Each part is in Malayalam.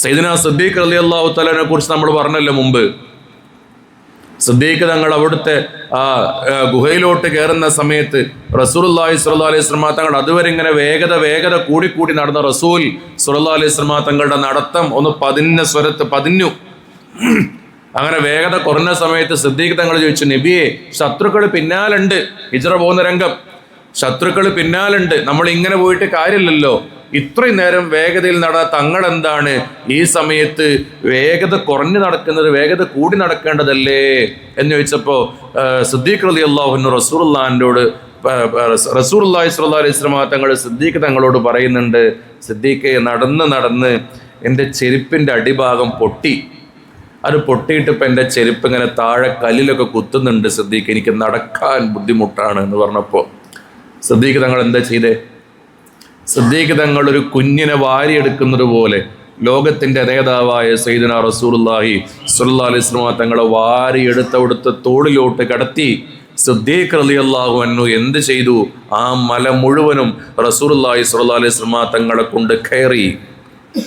സൈദിന സബീഖ് അലി അള്ളാഹു തലാനെ കുറിച്ച് നമ്മൾ പറഞ്ഞല്ലോ മുമ്പ്. സിദ്ദീഖ് തങ്ങൾ അവിടുത്തെ ആ ഗുഹയിലോട്ട് കയറുന്ന സമയത്ത് റസൂൽ അള്ളാഹി സുല്ലാ അലൈഹി വസല്ലമ തങ്ങൾ അതുവരെ ഇങ്ങനെ വേഗത വേഗത കൂടിക്കൂടി നടന്ന റസൂൽ സുല്ലാ അലൈഹി വസല്ലമ തങ്ങളുടെ നടത്തം ഒന്ന് പതിഞ്ഞ സ്വരത്ത് പതിഞ്ഞു. അങ്ങനെ വേഗത കുറഞ്ഞ സമയത്ത് സിദ്ദീഖ് തങ്ങൾ ചോദിച്ചു നബിയെ ശത്രുക്കൾ പിന്നാലുണ്ട്. ഹിജ്റ പോകുന്ന രംഗം. ശത്രുക്കൾ പിന്നാലുണ്ട്. നമ്മൾ ഇങ്ങനെ പോയിട്ട് കാര്യമില്ലല്ലോ. ഇത്രയും നേരം വേഗതയിൽ നടന്ന തങ്ങൾ എന്താണ് ഈ സമയത്ത് വേഗത കുറഞ്ഞു നടക്കുന്നത് വേഗത കൂടി നടക്കേണ്ടതല്ലേ? എന്ന് ചോദിച്ചപ്പോ ആ, സിദ്ദീഖ് അലി അള്ളാഹുന്നു റസൂർല്ലാഹിനോട് റസൂർ അള്ളാഹി സ്വല്ലാ അലൈഹി സ്വലമ തങ്ങൾ സിദ്ദീഖ് തങ്ങളോട് പറയുന്നുണ്ട് സിദ്ദീഖ് നടന്ന് നടന്ന് എന്റെ ചെരുപ്പിന്റെ അടിഭാഗം പൊട്ടി. അത് പൊട്ടിയിട്ട് ഇപ്പം എന്റെ ചെരുപ്പ് ഇങ്ങനെ താഴെ കല്ലിലൊക്കെ കുത്തുന്നുണ്ട് സിദ്ദീഖ്. എനിക്ക് നടക്കാൻ ബുദ്ധിമുട്ടാണ് എന്ന് പറഞ്ഞപ്പോൾ സിദ്ദീഖ് തങ്ങൾ എന്താ ചെയ്തേ? സിദ്ദീഖ് തങ്ങൾ ഒരു കുഞ്ഞിനെ വാരിയെടുക്കുന്നത് പോലെ ലോകത്തിന്റെ നേതാവായ സൈദന റസൂലുള്ളാഹി സുല്ലാ അലൈഹി വസല്ലം തങ്ങളെ വാരിയെടുത്ത് അവിടുത്തെ തോളിലോട്ട് കടത്തി സിദ്ദീഖ് അലി അള്ളാഹു അന്നു എന്ത് ചെയ്തു? ആ മല മുഴുവനും റസൂലുള്ളാഹി സുല്ലാ അലൈഹി വസല്ലം തങ്ങളെ കൊണ്ട് കയറി.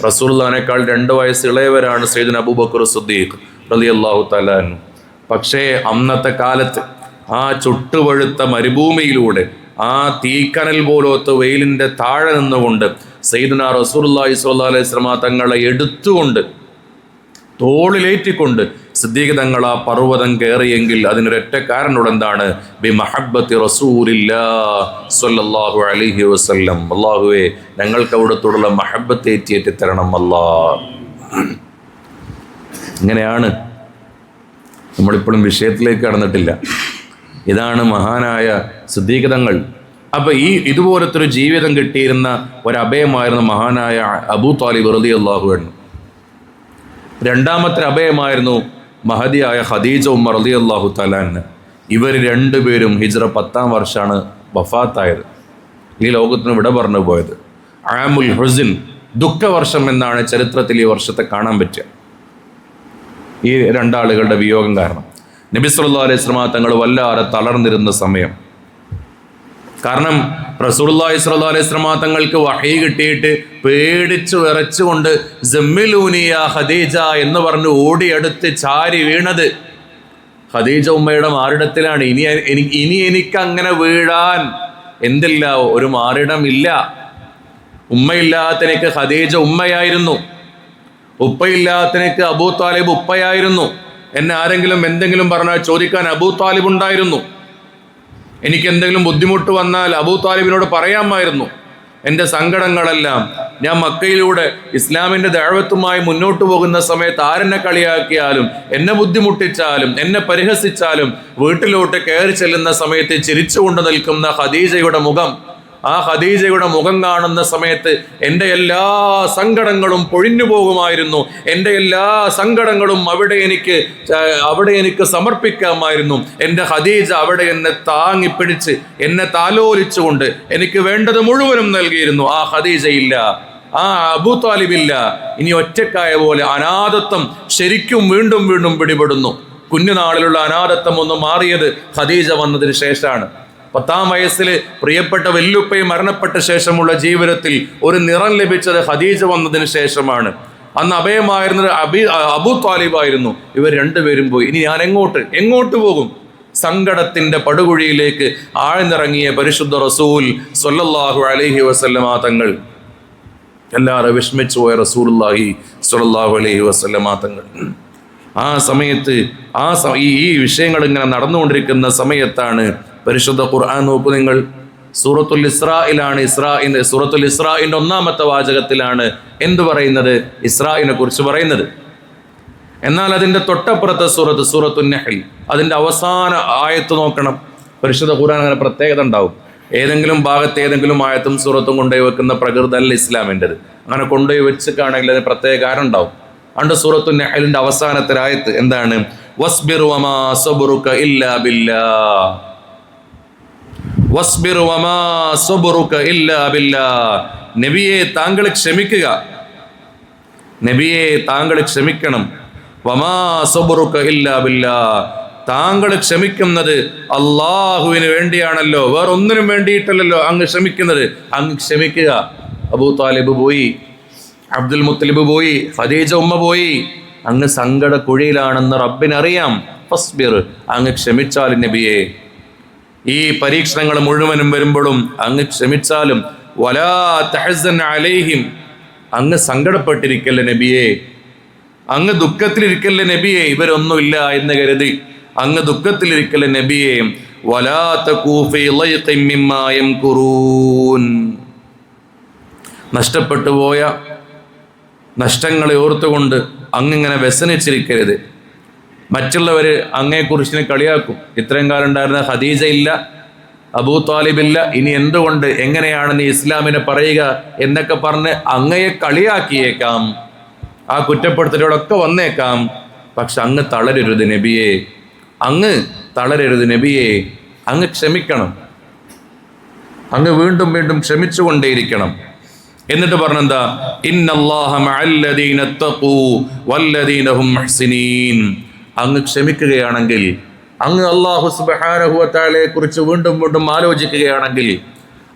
റസൂലുള്ളാഹിനേക്കാൾ രണ്ട് വയസ്സ് ഇളയവരാണ് സൈദന അബൂബക്കർ സിദ്ദീഖ് അലി അള്ളാഹു അൻഹു. പക്ഷേ അന്നത്തെ കാലത്ത് ആ ചുട്ടുപഴുത്ത മരുഭൂമിയിലൂടെ ആ തീക്കനൽ പോലത്തെ വെയിലിന്റെ താഴെ നിന്നുകൊണ്ട് സയ്യിദുന റസൂലുള്ളാഹി സ്വല്ലല്ലാഹി അലൈഹി സ്വലമ തങ്ങളെ എടുത്തുകൊണ്ട് തോളിലേറ്റിക്കൊണ്ട് സിദ്ദീഖ് തങ്ങൾ ആ പർവതം കയറിയെങ്കിൽ അതിനൊരൊറ്റ കാരണോട് എന്താണ്? ബി മഹബത്തി റസൂലില്ലാ സ്വല്ലല്ലാഹു അലൈഹി വസല്ലം. അള്ളാഹുവെ ഞങ്ങൾക്ക് അവിടത്തോടുള്ള മഹബത്ത് ഏറ്റിയേറ്റി തരണം അല്ലാ. ഇങ്ങനെയാണ്. നമ്മളിപ്പോഴും വിഷയത്തിലേക്ക് കടന്നിട്ടില്ല. ഇതാണ് മഹാനായ സിദ്ധീകതങ്ങൾ അപ്പൊ ഈ ഇതുപോലത്തെ ഒരു ജീവിതം കിട്ടിയിരുന്ന ഒരഭയമായിരുന്നു മഹാനായ അബൂ താലിബ് റതി അള്ളാഹു രണ്ടാമത്തെ അഭയമായിരുന്നു മഹദിയായ ഖദീജ ഉമ്മർ റതി അള്ളാഹു തലാന് ഇവർ രണ്ടുപേരും ഹിജ്ര പത്താം വർഷമാണ് വഫാത്തായത്. ഈ ലോകത്തിന് വിട പറഞ്ഞു പോയത്. ആമുൽ ഹുസിൻ ദുഃഖവർഷം എന്നാണ് ചരിത്രത്തിൽ ഈ വർഷത്തെ കാണാൻ പറ്റുക. ഈ രണ്ടാളുകളുടെ വിയോഗം കാരണം. നബി സല്ലല്ലാഹു അലൈഹി വസല്ലമ തങ്ങൾ വല്ലാതെ തളർന്നിരുന്ന സമയം. കാരണം റസൂലുള്ളാഹി സ്വല്ലല്ലാഹു അലൈഹി വസല്ലമ തങ്ങൾക്ക് വഹി കിട്ടിയിട്ട് പേടിച്ചു വിറച്ചുകൊണ്ട് ജമ്മിലൂനിയ ഹദീജ എന്ന് പറഞ്ഞ് ഓടിയടുത്ത് ചാരി വീണത്. ഹദീജ ഉമ്മയുടെ മാറിടത്തിലാണ്. ഇനി എനിക്ക് ഇനി എനിക്ക് അങ്ങനെ വീഴാൻ എന്തില്ല? ഒരു മാറിടമില്ല. ഉമ്മയില്ലാത്തനിക്ക് ഹദീജ ഉമ്മയായിരുന്നു. ഉപ്പയില്ലാത്തനിക്ക് അബൂ താലിബ് ഉപ്പയായിരുന്നു. എന്നെ ആരെങ്കിലും എന്തെങ്കിലും പറഞ്ഞാൽ ചോദിക്കാൻ അബൂ താലിബ് ഉണ്ടായിരുന്നു. എനിക്ക് എന്തെങ്കിലും ബുദ്ധിമുട്ട് വന്നാൽ അബൂ താലിബിനോട് പറയാമായിരുന്നു. എന്റെ സങ്കടങ്ങളെല്ലാം ഞാൻ മക്കയിലൂടെ ഇസ്ലാമിന്റെ ദഴവത്തുമായി മുന്നോട്ട് പോകുന്ന സമയത്ത് ആരെന്നെ കളിയാക്കിയാലും എന്നെ ബുദ്ധിമുട്ടിച്ചാലും എന്നെ പരിഹസിച്ചാലും വീട്ടിലോട്ട് കയറി ചെല്ലുന്ന സമയത്ത് ചിരിച്ചുകൊണ്ട് നിൽക്കുന്ന ഹദീജയുടെ മുഖം ആ ഖദീജയുടെ മുഖം കാണുന്ന സമയത്ത് എന്റെ എല്ലാ സങ്കടങ്ങളും പൊഴിഞ്ഞു പോകുമായിരുന്നു. എന്റെ എല്ലാ സങ്കടങ്ങളും അവിടെ എനിക്ക് അവിടെ എനിക്ക് സമർപ്പിക്കാമായിരുന്നു. എന്റെ ഖദീജ അവിടെ എന്നെ താങ്ങി പിടിച്ച് എന്നെ താലോലിച്ചുകൊണ്ട് എനിക്ക് വേണ്ടത് മുഴുവനും നൽകിയിരുന്നു. ആ ഖദീജയില്ല ആ അബൂ താലിബില്ല ഇനി ഒറ്റക്കായ പോലെ അനാഥത്വം ശരിക്കും വീണ്ടും വീണ്ടും പിടിപെടുന്നു. കുഞ്ഞുനാളിലുള്ള അനാഥത്വം ഒന്ന് മാറിയത് ഖദീജ വന്നതിന് ശേഷമാണ്. പത്താം വയസ്സിൽ പ്രിയപ്പെട്ട വെല്ലുപ്പയും മരണപ്പെട്ട ശേഷമുള്ള ജീവിതത്തിൽ ഒരു നിറം ലഭിച്ചത് ഖദീജ വന്നതിന് ശേഷമാണ്. അന്ന് അഭയമായിരുന്നത് അബി അബു താലിബായിരുന്നു. ഇവർ രണ്ടുപേരും പോയി. ഇനി ഞാൻ എങ്ങോട്ട് എങ്ങോട്ട് പോകും? സങ്കടത്തിന്റെ പടുകുഴിയിലേക്ക് ആഴ്ന്നിറങ്ങിയ പരിശുദ്ധ റസൂൽ സൊല്ലാഹു അലഹി വസല്ലമ തങ്ങൾ. എല്ലാവരും വിഷമിച്ചു പോയ റസൂലുള്ളാഹി സൊല്ലാഹു അലഹി വസല്ലമ തങ്ങൾ. ആ സമയത്ത് ആ ഈ വിഷയങ്ങൾ ഇങ്ങനെ നടന്നുകൊണ്ടിരിക്കുന്ന സമയത്താണ് പരിശുദ്ധ ഖുർആൻ നോക്കൂ നിങ്ങൾ. സൂറത്തുൽ ഇസ്രായിലാണ് ഇസ്രാഇന്റെ സൂറത്തുൽ ഇസ്രാഇന്റെ ഒന്നാമത്തെ വാചകത്തിലാണ് എന്ത് പറയുന്നത്? ഇസ്രായിനെ കുറിച്ച് പറയുന്നത്. എന്നാൽ അതിന്റെ തൊട്ടപ്പുറത്തെ സൂറത്ത് സൂറത്തു നഹൽ അതിന്റെ അവസാന ആയത്ത് നോക്കണം. പരിശുദ്ധ ഖുർആൻ അങ്ങനെ പ്രത്യേകത ഉണ്ടാവും. ഏതെങ്കിലും ഭാഗത്ത് ഏതെങ്കിലും ആയത്തും സൂറത്തും കൊണ്ടുപോയി വെക്കുന്ന പ്രകൃതല്ല ഇസ്ലാമിന്റെത് അങ്ങനെ കൊണ്ടുപോയി വെച്ചിട്ടാണെങ്കിൽ അതിന് പ്രത്യേക കാരണം ഉണ്ടാവും. അണ്ട് സൂറത്തു നഹലിന്റെ അവസാനത്തെ ആയത്ത് എന്താണ്? വസ്ബിർ വമാ ഇല്ലാ ബില്ലാ വസ്ബിർ വമാ സബ്റുക ഇല്ലാ ബില്ലാ നബിയെ താങ്കൾ ക്ഷമിക്കുക. നബിയെ താങ്കൾ ക്ഷമിക്കണം. വമാ ഇല്ലാ ബില്ലാ. താങ്കൾ ക്ഷമിക്കുന്നത് അള്ളാഹുവിന് വേണ്ടിയാണല്ലോ. വേറൊന്നിനും വേണ്ടിയിട്ടല്ലല്ലോ അങ്ങ് ക്ഷമിക്കുന്നത്. അങ്ങ് ക്ഷമിക്കുക. അബൂ താലിബ് പോയി. അബ്ദുൽ മുത്തലിബ് പോയി. ഫദീജ ഉമ്മ പോയി. അങ്ങ് സങ്കട കുഴിയിലാണെന്ന് റബ്ബിനറിയാം. ഫസ്ബിർ. അങ്ങ് ക്ഷമിച്ചാൽ നബിയെ. ഈ പരീക്ഷണങ്ങൾ മുഴുവനും വരുമ്പോഴും അങ്ങ് ക്ഷമിച്ചാലും വലാ തഹസൻ അലൈഹിം. അങ്ങ് സങ്കടപ്പെട്ടിരിക്കല്ല നബിയെ? അങ്ങ് ദുഃഖത്തിലിരിക്കല്ലേ നബിയെ? ഇവരൊന്നുമില്ല എന്ന് കരുതി. അങ്ങ് ദുഃഖത്തിലിരിക്കല്ലേ നബിയെ? നഷ്ടപ്പെട്ടു പോയ നഷ്ടങ്ങളെ ഓർത്തുകൊണ്ട് അങ്ങിങ്ങനെ വ്യസനിച്ചിരിക്കരുത്. മറ്റുള്ളവർ അങ്ങയെക്കുറിച്ചിനെ കളിയാക്കും. ഇത്രയും കാലം ഉണ്ടായിരുന്ന ഖദീജ ഇല്ല അബൂ താലിബില്ല ഇനി എന്തുകൊണ്ട് എങ്ങനെയാണ് നീ ഇസ്ലാമിനെ പറയുക എന്നൊക്കെ പറഞ്ഞ് അങ്ങയെ കളിയാക്കിയേക്കാം. ആ കുറ്റപ്പെടുത്തലോടൊക്കെ വന്നേക്കാം. പക്ഷെ അങ്ങ് തളരരുത് നബിയെ. അങ്ങ് തളരരുത് നബിയെ. അങ്ങ് ക്ഷമിക്കണം. അങ്ങ് വീണ്ടും വീണ്ടും ക്ഷമിച്ചുകൊണ്ടേയിരിക്കണം. എന്നിട്ട് പറഞ്ഞെന്താ? ഇന്നല്ലാഹ മഅല്ലദീന തഖൂ അങ്ങ് ക്ഷമിക്കുകയാണെങ്കിൽ അങ്ങ് അള്ളാഹു സുബഹാനഹുവത്താലെ കുറിച്ച് വീണ്ടും വീണ്ടും ആലോചിക്കുകയാണെങ്കിൽ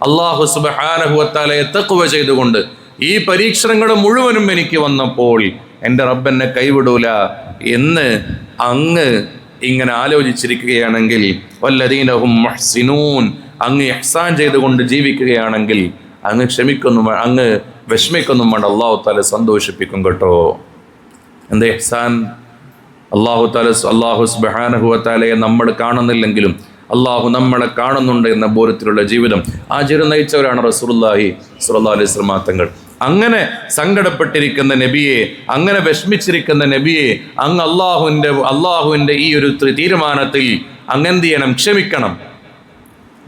അള്ളാഹു സുബഹാനഹുവത്താലെ തക്കുവ ചെയ്തുകൊണ്ട് ഈ പരീക്ഷണങ്ങൾ മുഴുവനും എനിക്ക് വന്നപ്പോൾ എന്റെ റബ്ബെന്നെ കൈവിടൂല എന്ന് അങ്ങ് ഇങ്ങനെ ആലോചിച്ചിരിക്കുകയാണെങ്കിൽ വല്ലദീനഹും അങ്ങ് ഇഹ്സാൻ ചെയ്തുകൊണ്ട് ജീവിക്കുകയാണെങ്കിൽ അങ്ങ് ക്ഷമിക്കുന്നു അങ്ങ് വിഷമിക്കൊന്നും വേണ്ട അള്ളാഹു താല സന്തോഷിപ്പിക്കും കേട്ടോ. എന്താ ഇഹ്സാൻ? അള്ളാഹു താല അള്ളാഹു സുബാനഹുവത്താലയെ നമ്മൾ കാണുന്നില്ലെങ്കിലും അള്ളാഹു നമ്മളെ കാണുന്നുണ്ട് എന്ന ബോധത്തിലുള്ള ജീവിതം ആ ജീവിതം നയിച്ചവരാണ് റസൂലുള്ളാഹി സുല്ലാ അലൈഹി വസല്ലം തങ്ങൾ അങ്ങനെ സങ്കടപ്പെട്ടിരിക്കുന്ന നബിയെ അങ്ങനെ വിഷമിച്ചിരിക്കുന്ന നബിയെ അങ്ങ് അള്ളാഹുവിന്റെ അള്ളാഹുവിന്റെ ഈ ഒരു തീരുമാനത്തിൽ അങ്ങെന്ത് ചെയ്യണം? ക്ഷമിക്കണം.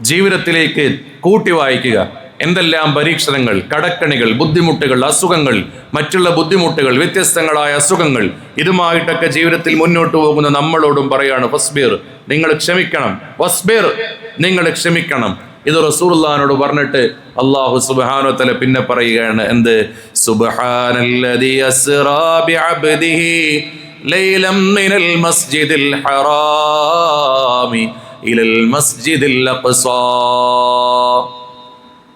ജീവിതത്തിലേക്ക് കൂട്ടി വായിക്കുക. എന്തെല്ലാം പരീക്ഷണങ്ങൾ കടക്കണികൾ ബുദ്ധിമുട്ടുകൾ അസുഖങ്ങൾ മറ്റുള്ള ബുദ്ധിമുട്ടുകൾ വ്യത്യസ്തങ്ങളായ അസുഖങ്ങൾ ഇതുമായിട്ടൊക്കെ ജീവിതത്തിൽ മുന്നോട്ട് പോകുന്ന നമ്മളോടും പറയാണ് വസ്ബീർ നിങ്ങൾ ക്ഷമിക്കണം വസ്ബീർ നിങ്ങൾ ക്ഷമിക്കണം. ഇത് റസൂലുള്ളാഹിനോട് പറഞ്ഞിട്ട് അള്ളാഹു സുബാനോ തല പിന്നെ പറയുകയാണ് എന്ത്? സുബ്ഹാനല്ലദി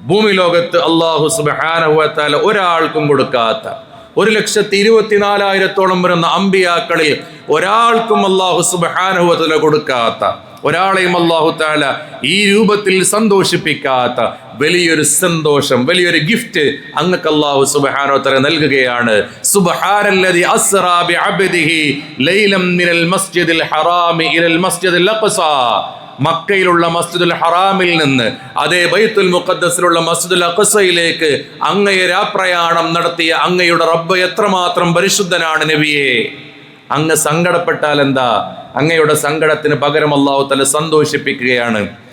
ഭൂമി ലോകത്ത് അള്ളാഹു സുബാനഹുവത്താല ഒരാൾക്കും കൊടുക്കാത്ത ഒരു ലക്ഷത്തി ഇരുപത്തിനാലായിരത്തോളം വരുന്ന അമ്പിയാക്കളിൽ ഒരാൾക്കും അള്ളാഹു സുബാനഹുവത്തല കൊടുക്കാത്ത ഒരാളെയും അള്ളാഹു താല ഈ രൂപത്തിൽ സന്തോഷിപ്പിക്കാത്ത വലിയൊരു സന്തോഷം വലിയൊരു ഗിഫ്റ്റ് അങ്ങക്ക് അള്ളാഹു സുബഹാനോത്തര നൽകുകയാണ്. സുബഹാനല്ലതി മിനൽ ഹറാമി ഇലൽ മക്കയിലുള്ള മസ്ജിദുൽ ഹറാമിൽ നിന്ന് അതേ ബൈത്തുൽ മുഖദ്ദസിലുള്ള മസ്ജിദുൽ അഖസയിലേക്ക് അങ്ങയെ രാപ്രയാണം നടത്തിയ അങ്ങയുടെ റബ്ബ് എത്രമാത്രം പരിശുദ്ധനാണ് നബിയെ. അങ്ങ് സങ്കടപ്പെട്ടാൽ എന്താ? അങ്ങയുടെ സങ്കടത്തിന് പകരം അള്ളാഹു തല സന്തോഷിപ്പിക്കുകയാണ്.